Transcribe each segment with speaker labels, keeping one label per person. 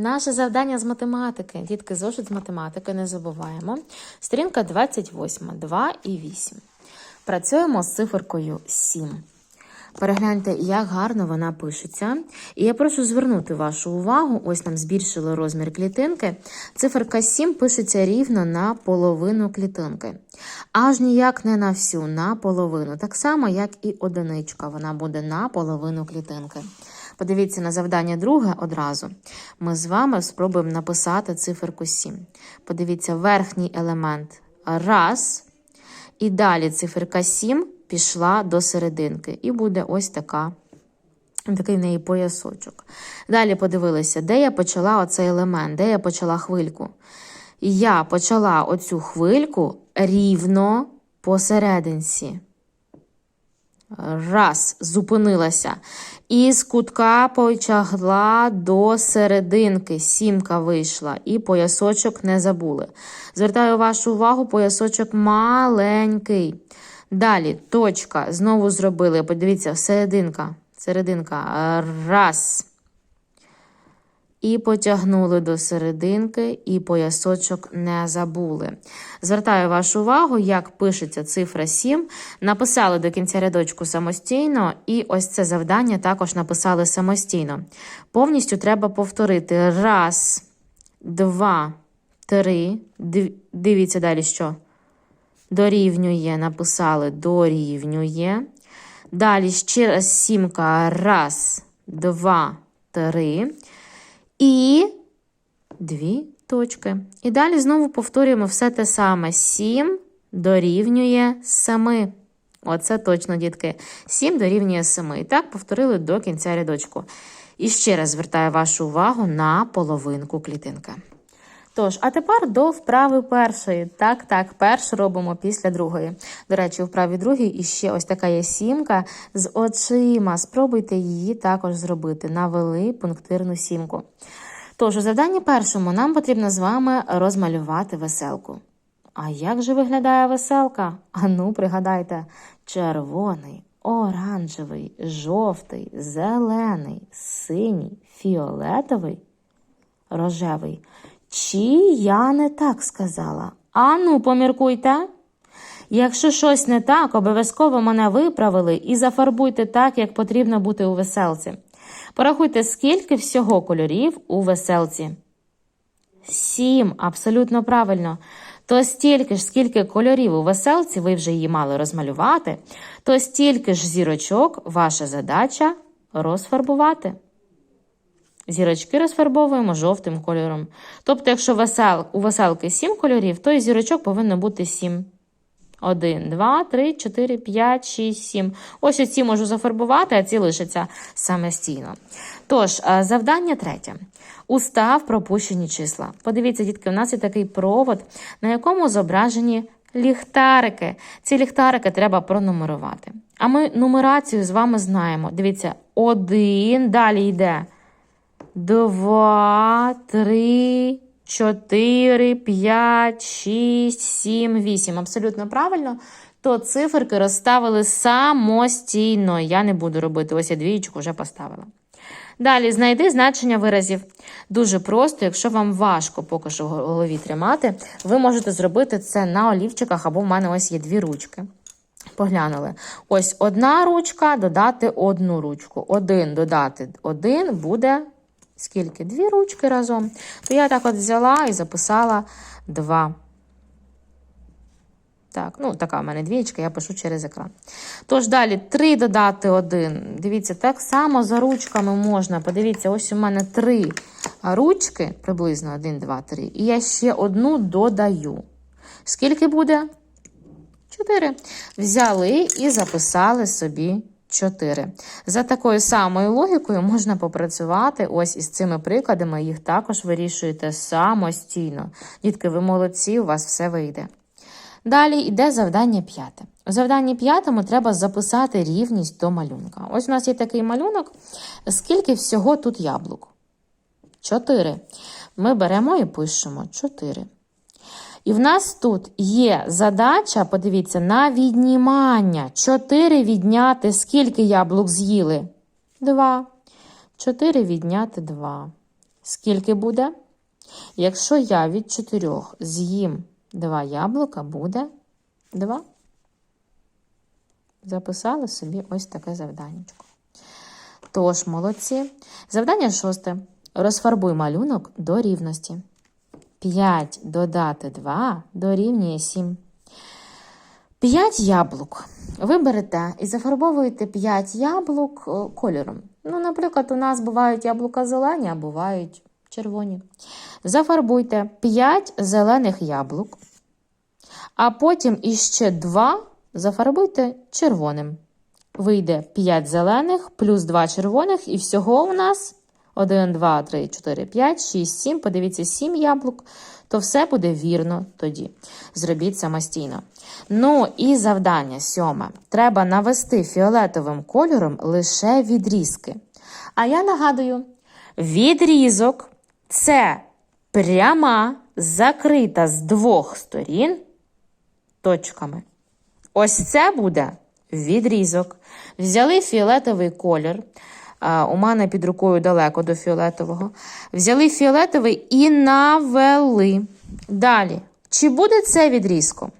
Speaker 1: Наше завдання з математики. Дітки, зошит з математики, не забуваємо. Сторінка 28, 2 і 8. Працюємо з циферкою 7. Перегляньте, як гарно вона пишеться. І я прошу звернути вашу увагу. Ось нам збільшили розмір клітинки. Циферка 7 пишеться рівно на половину клітинки. Аж ніяк не на всю, на половину. Так само, як і одиничка. Вона буде на половину клітинки. Подивіться на завдання друге одразу. Ми з вами спробуємо написати циферку 7. Подивіться, верхній елемент раз. І далі циферка 7 пішла до серединки. І буде ось така. Такий в неї поясочок. Далі подивилися, де я почала оцей елемент, де я почала хвильку. Я почала оцю хвильку рівно посерединці. Раз, зупинилася. І з кутка почагла до серединки. Сімка вийшла. І поясочок не забули. Звертаю вашу увагу, поясочок маленький. Далі точка. Знову зробили. Подивіться, серединка. Серединка. Раз. І потягнули до серединки, і поясочок не забули. Звертаю вашу увагу, як пишеться цифра 7. Написали до кінця рядочку самостійно, і ось це завдання також написали самостійно. Повністю треба повторити. Раз, два, три. Дивіться далі, що? Дорівнює, написали дорівнює. Далі ще раз сімка. Раз, два, три. І дві точки. І далі знову повторюємо все те саме. 7 дорівнює 7. Оце точно, дітки. 7 дорівнює 7. І так повторили до кінця рядочку. І ще раз звертаю вашу увагу на половинку клітинки. Тож, а тепер до вправи першої. Так, так, першу робимо після другої. До речі, у вправі другій іще ось така є сімка з очима. Спробуйте її також зробити. Навели пунктирну сімку. Тож, у завданні першому нам потрібно з вами розмалювати веселку. А як же виглядає веселка? Ану, пригадайте: червоний, оранжевий, жовтий, зелений, синій, фіолетовий, рожевий. Чи я не так сказала? Ану, поміркуйте. Якщо щось не так, обов'язково мене виправили і зафарбуйте так, як потрібно бути у веселці. Порахуйте, скільки всього кольорів у веселці. Сім, абсолютно правильно. То стільки ж, скільки кольорів у веселці, ви вже її мали розмалювати, то стільки ж зірочок ваша задача розфарбувати. Зірочки розфарбовуємо жовтим кольором. Тобто, якщо весел, у веселки 7 кольорів, то і зірочок повинно бути 7. 1, 2, 3, 4, 5, 6, 7. Ось оці можу зафарбувати, а ці лишаться самостійно. Тож, е, завдання третє. Устав пропущені числа. Подивіться, дітки, у нас є такий провод, на якому зображені ліхтарики. Ці ліхтарики треба пронумерувати. А ми нумерацію з вами знаємо. Дивіться, один, далі йде. Два, три, чотири, п'ять, шість, сім, вісім. Абсолютно правильно. То циферки розставили самостійно. Я не буду робити. Ось я двієчку вже поставила. Далі знайди значення виразів. Дуже просто, якщо вам важко поки що в голові тримати, ви можете зробити це на олівчиках, або в мене ось є дві ручки. Поглянули. Ось одна ручка додати одну ручку. Один додати один буде скільки? Дві ручки разом. То я так от взяла і записала два. Так, ну така в мене двічка, я пишу через екран. Тож далі 3 додати 1. Дивіться, так само за ручками можна. Подивіться, ось у мене три ручки, приблизно 1, 2, 3. І я ще одну додаю. Скільки буде? 4. Взяли і записали собі 4. За такою самою логікою можна попрацювати ось із цими прикладами. Їх також вирішуєте самостійно. Дітки, ви молодці, у вас все вийде. Далі йде завдання п'яте. У завданні п'ятому треба записати рівність до малюнка. Ось у нас є такий малюнок. Скільки всього тут яблук? 4. Ми беремо і пишемо 4. І в нас тут є задача, подивіться, на віднімання. 4 відняти скільки яблук з'їли? 2. 4 відняти 2. Скільки буде? Якщо я від 4 з'їм 2 яблука, буде 2. Записали собі ось таке завданнячко. Тож, молодці. Завдання шосте. Розфарбуй малюнок до рівності. 5 додати 2 дорівнює 7. 5 яблук. Ви берете і зафарбовуєте 5 яблук е, кольором. Ну, наприклад, у нас бувають яблука зелені, а бувають червоні. Зафарбуйте 5 зелених яблук, а потім іще 2 зафарбуйте червоним. Вийде 5 зелених плюс 2 червоних, і всього у нас 1, 2, 3, 4, 5, 6, 7. Подивіться, 7 яблук, то все буде вірно тоді. Зробіть самостійно. Ну і завдання сьоме. Треба навести фіолетовим кольором лише відрізки. А я нагадую: відрізок це пряма, закрита з двох сторін точками. Ось це буде відрізок. Взяли фіолетовий колір. У мене під рукою далеко до фіолетового. Взяли фіолетовий і навели. Далі. Чи буде це відрізком?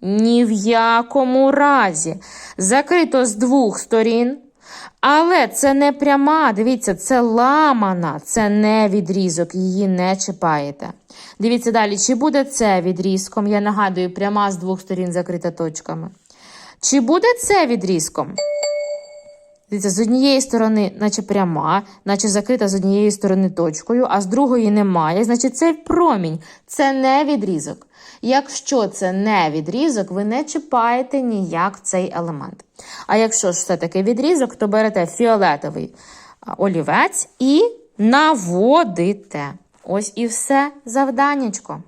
Speaker 1: Ні в якому разі. Закрито з двох сторін. Але це не пряма, дивіться, це ламана, це не відрізок, її не чіпаєте. Дивіться далі, чи буде це відрізком? Я нагадую, пряма з двох сторін закрита точками. Чи буде це відрізком? Дивіться, з однієї сторони, наче пряма, наче закрита з однієї сторони точкою, а з другої немає. Значить, це промінь, це не відрізок. Якщо це не відрізок, ви не чіпаєте ніяк цей елемент. А якщо ж все-таки відрізок, то берете фіолетовий олівець і наводите. Ось і все завданнячко.